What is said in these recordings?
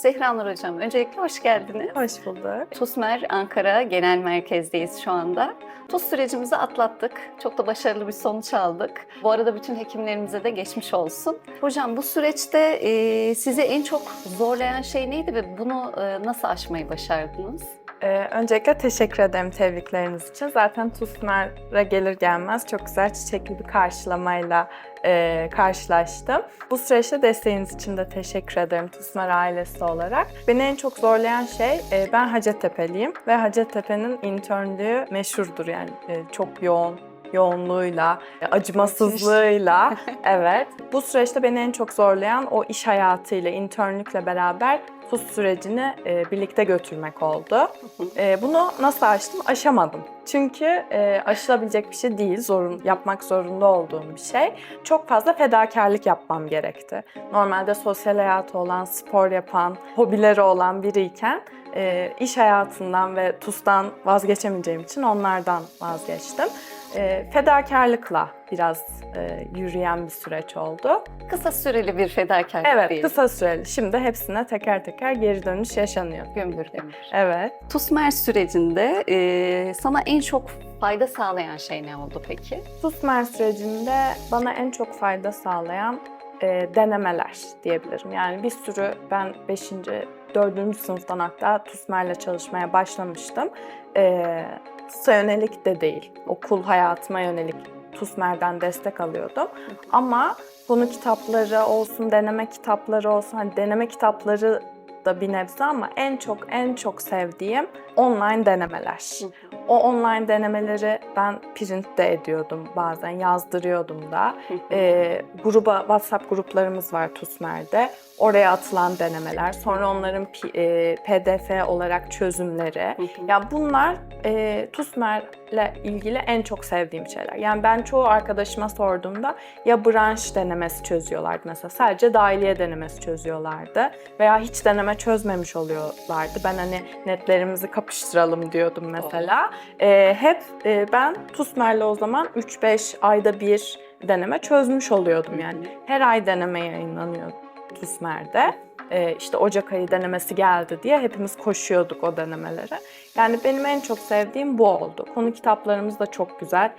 Zehra Nur Hocam, öncelikle hoş geldiniz. Hoş bulduk. TUSMER Ankara Genel Merkez'deyiz şu anda. TUS sürecimizi atlattık. Çok da başarılı bir sonuç aldık. Bu arada bütün hekimlerimize de geçmiş olsun. Hocam bu süreçte e, sizi en çok zorlayan şey neydi ve bunu e, nasıl aşmayı başardınız? Ee, öncelikle teşekkür ederim tebrikleriniz için. Zaten TUSMER'e gelir gelmez çok güzel çiçekli bir karşılamayla e, karşılaştım. Bu süreçte desteğiniz için de teşekkür ederim TUSMER ailesi olarak. Beni en çok zorlayan şey, e, ben Hacettepe'liyim ve Hacettepe'nin internlüğü meşhurdur yani e, çok yoğun yoğunluğuyla, e, acımasızlığıyla. evet. Bu süreçte beni en çok zorlayan o iş hayatıyla, internlükle beraber TUS sürecini e, birlikte götürmek oldu. E, bunu nasıl aştım? Aşamadım. Çünkü e, aşılabilecek bir şey değil, zorun, yapmak zorunda olduğum bir şey. Çok fazla fedakarlık yapmam gerekti. Normalde sosyal hayatı olan, spor yapan, hobileri olan biriyken e, iş hayatından ve TUS'tan vazgeçemeyeceğim için onlardan vazgeçtim. E, fedakarlıkla biraz e, yürüyen bir süreç oldu. Kısa süreli bir fedakarlık Evet, değil. kısa süreli. Şimdi hepsine teker teker geri dönüş yaşanıyor. Gümbür demir. Evet. TUSMER sürecinde e, sana en çok fayda sağlayan şey ne oldu peki? TUSMER sürecinde bana en çok fayda sağlayan e, denemeler diyebilirim. Yani bir sürü ben 5. 4. sınıftan hatta TUSMER'le çalışmaya başlamıştım. E, TUS'a yönelik de değil, okul hayatıma yönelik TUSMER'den destek alıyordum. Ama konu kitapları olsun, deneme kitapları olsun, hani deneme kitapları da bir nebze ama en çok en çok sevdiğim online denemeler. O online denemeleri ben print de ediyordum bazen, yazdırıyordum da. Ee, gruba, WhatsApp gruplarımız var TUSMER'de. Oraya atılan denemeler, sonra onların e, PDF olarak çözümleri. Ya bunlar e, TUSMER'le ilgili en çok sevdiğim şeyler. Yani ben çoğu arkadaşıma sorduğumda ya branş denemesi çözüyorlardı mesela, sadece dahiliye denemesi çözüyorlardı veya hiç deneme çözmemiş oluyorlardı. Ben hani netlerimizi kapıştıralım diyordum mesela. E, hep e, ben TUSMER'le o zaman 3-5 ayda bir deneme çözmüş oluyordum yani. Her ay deneme yayınlanıyor TUSMER'de. Ee, işte Ocak ayı denemesi geldi diye hepimiz koşuyorduk o denemelere. Yani benim en çok sevdiğim bu oldu. Konu kitaplarımız da çok güzel.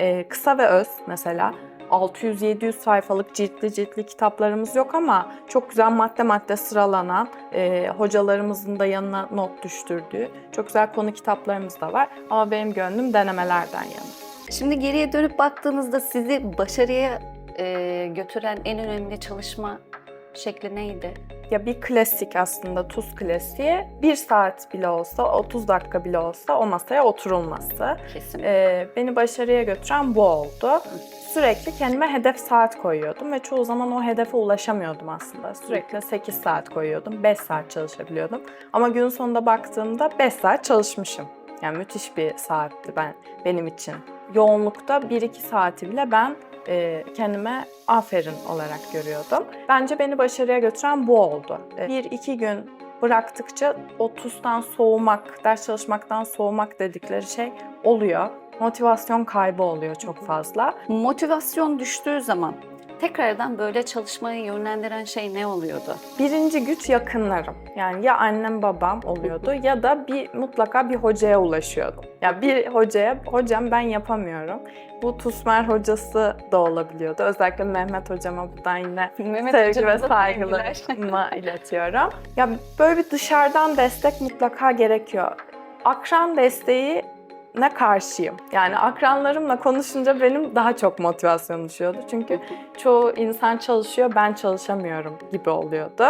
Ee, kısa ve öz mesela. 600-700 sayfalık ciltli ciltli kitaplarımız yok ama çok güzel madde madde sıralanan, e, hocalarımızın da yanına not düştürdüğü çok güzel konu kitaplarımız da var. Ama benim gönlüm denemelerden yana. Şimdi geriye dönüp baktığınızda sizi başarıya e, götüren en önemli çalışma şekli neydi? Ya bir klasik aslında tuz klasiği bir saat bile olsa 30 dakika bile olsa o masaya oturulması. Kesinlikle. Ee, beni başarıya götüren bu oldu. Sürekli kendime hedef saat koyuyordum ve çoğu zaman o hedefe ulaşamıyordum aslında. Sürekli 8 saat koyuyordum, 5 saat çalışabiliyordum. Ama gün sonunda baktığımda 5 saat çalışmışım. Yani müthiş bir saatti ben benim için. Yoğunlukta 1-2 saati bile ben e, kendime aferin olarak görüyordum. Bence beni başarıya götüren bu oldu. E, Bir iki gün bıraktıkça o tuzdan soğumak, ders çalışmaktan soğumak dedikleri şey oluyor. Motivasyon kaybı oluyor çok fazla. Motivasyon düştüğü zaman tekrardan böyle çalışmayı yönlendiren şey ne oluyordu? Birinci güç yakınlarım. Yani ya annem babam oluyordu ya da bir mutlaka bir hocaya ulaşıyordum. Ya bir hocaya, hocam ben yapamıyorum. Bu TUSMER hocası da olabiliyordu. Özellikle Mehmet hocama buradan yine Mehmet sevgi ve saygılarımı iletiyorum. Ya böyle bir dışarıdan destek mutlaka gerekiyor. Akran desteği ne karşıyım. Yani akranlarımla konuşunca benim daha çok motivasyonum düşüyordu. Çünkü çoğu insan çalışıyor, ben çalışamıyorum gibi oluyordu.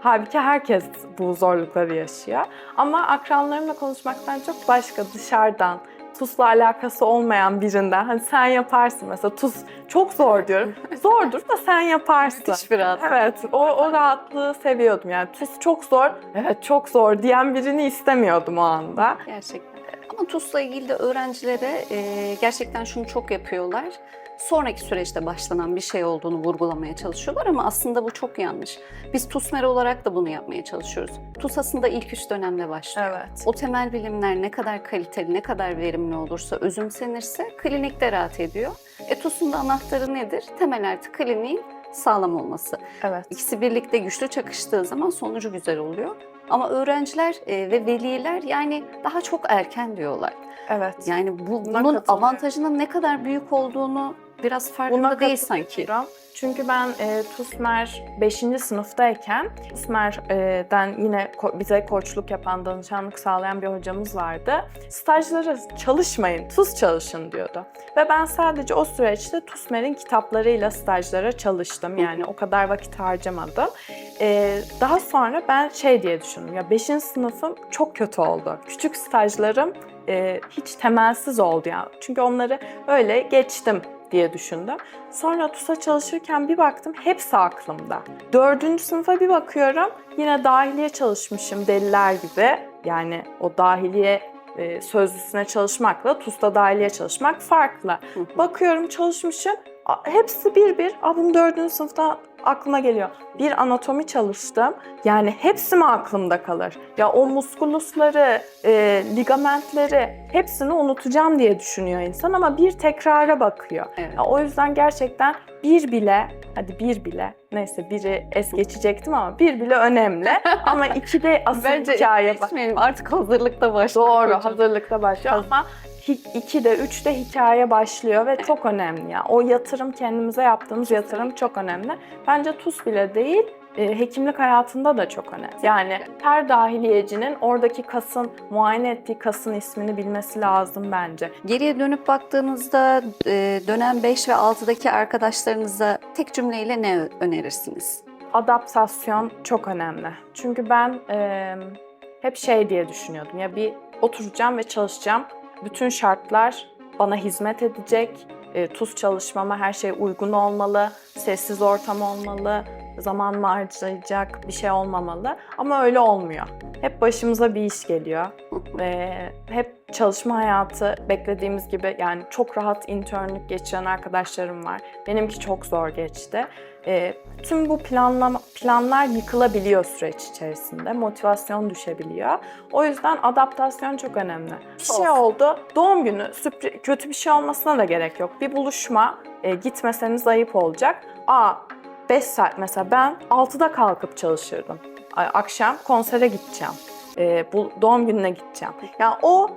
Halbuki herkes bu zorlukları yaşıyor. Ama akranlarımla konuşmaktan çok başka dışarıdan, TUS'la alakası olmayan birinden hani sen yaparsın mesela TUS çok zor diyorum. Zordur da sen yaparsın. Müthiş bir rahat. Evet, o, o rahatlığı seviyordum yani. TUS çok zor, evet çok zor diyen birini istemiyordum o anda. Gerçekten. Ama TUS'la ilgili de öğrencilere e, gerçekten şunu çok yapıyorlar. Sonraki süreçte başlanan bir şey olduğunu vurgulamaya çalışıyorlar ama aslında bu çok yanlış. Biz TUSMER olarak da bunu yapmaya çalışıyoruz. TUS aslında ilk üç dönemde başlıyor. Evet. O temel bilimler ne kadar kaliteli, ne kadar verimli olursa, özümsenirse klinikte rahat ediyor. E TUS'un da anahtarı nedir? Temel artı kliniğin sağlam olması. Evet. İkisi birlikte güçlü çakıştığı zaman sonucu güzel oluyor. Ama öğrenciler e, ve veliler yani daha çok erken diyorlar. Evet. Yani bu, bunun avantajının ne kadar büyük olduğunu biraz farkında Buna değil sanki. Çünkü ben e, TUSMER 5. sınıftayken TUSMER'den yine ko- bize koçluk yapan, danışanlık sağlayan bir hocamız vardı. Stajlara çalışmayın, TUS çalışın diyordu. Ve ben sadece o süreçte TUSMER'in kitaplarıyla stajlara çalıştım. Yani o kadar vakit harcamadım. E, daha sonra ben şey diye düşündüm. Ya 5. sınıfım çok kötü oldu. Küçük stajlarım e, hiç temelsiz oldu ya. Çünkü onları öyle geçtim diye düşündüm. Sonra TUS'a çalışırken bir baktım hepsi aklımda. Dördüncü sınıfa bir bakıyorum yine dahiliye çalışmışım deliler gibi. Yani o dahiliye e, sözlüsüne çalışmakla TUS'ta dahiliye çalışmak farklı. Bakıyorum çalışmışım hepsi bir bir. Aa, bunu dördüncü sınıfta aklıma geliyor. Bir anatomi çalıştım. Yani hepsi mi aklımda kalır? Ya o muskulusları, e, ligamentleri hepsini unutacağım diye düşünüyor insan ama bir tekrara bakıyor. Evet. Ya o yüzden gerçekten bir bile, hadi bir bile, neyse biri es geçecektim ama bir bile önemli. ama iki de asıl Bence hikaye geçmeyelim artık hazırlıkta başlıyor. Doğru, hocam. hazırlıkta başlıyor ama hi- iki de üç de hikaye başlıyor ve çok önemli ya. O yatırım kendimize yaptığımız yatırım çok önemli. Bence TUS bile değil, e, hekimlik hayatında da çok önemli. Yani her dahiliyecinin oradaki kasın, muayene ettiği kasın ismini bilmesi lazım bence. Geriye dönüp baktığınızda e, dönem 5 ve 6'daki arkadaşlarınıza tek cümleyle ne önerirsiniz? adaptasyon çok önemli. Çünkü ben e, hep şey diye düşünüyordum ya bir oturacağım ve çalışacağım. Bütün şartlar bana hizmet edecek. E, tuz çalışmama her şey uygun olmalı. Sessiz ortam olmalı. Zaman harcayacak bir şey olmamalı. Ama öyle olmuyor. Hep başımıza bir iş geliyor. Ve hep çalışma hayatı beklediğimiz gibi yani çok rahat internlük geçiren arkadaşlarım var. Benimki çok zor geçti. E, tüm bu planlama, planlar yıkılabiliyor süreç içerisinde. Motivasyon düşebiliyor. O yüzden adaptasyon çok önemli. Bir şey oldu. Doğum günü sürpri- kötü bir şey olmasına da gerek yok. Bir buluşma e, gitmeseniz ayıp olacak. Aa 5 saat mesela ben 6'da kalkıp çalışırdım. Akşam konsere gideceğim. E, bu doğum gününe gideceğim. Yani o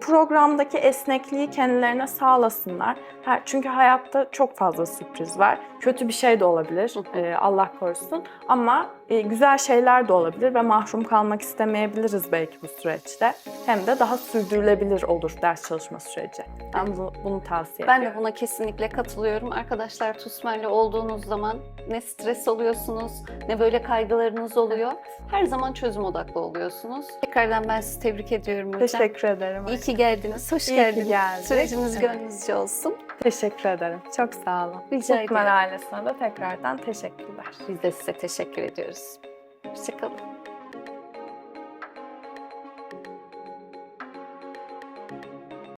programdaki esnekliği kendilerine sağlasınlar. Çünkü hayatta çok fazla sürpriz var. Kötü bir şey de olabilir, e, Allah korusun. Ama e, güzel şeyler de olabilir ve mahrum kalmak istemeyebiliriz belki bu süreçte. Hem de daha sürdürülebilir olur ders çalışma süreci. Ben bu- bunu tavsiye Ben de ediyorum. buna kesinlikle katılıyorum. Arkadaşlar TUSMER'le olduğunuz zaman ne stres oluyorsunuz, ne böyle kaygılarınız oluyor. Her zaman çözüm odaklı oluyorsunuz. Tekrardan ben sizi tebrik ediyorum hocam. Teşekkür ederim. İyi ki geldiniz, hoş İyi geldiniz. geldik. Süreciniz Evet. gönlünüzce olsun. Teşekkür ederim. Çok sağ olun. Rica Mutmen ederim. ailesine de tekrardan teşekkürler. Biz de size teşekkür ediyoruz. Hoşçakalın.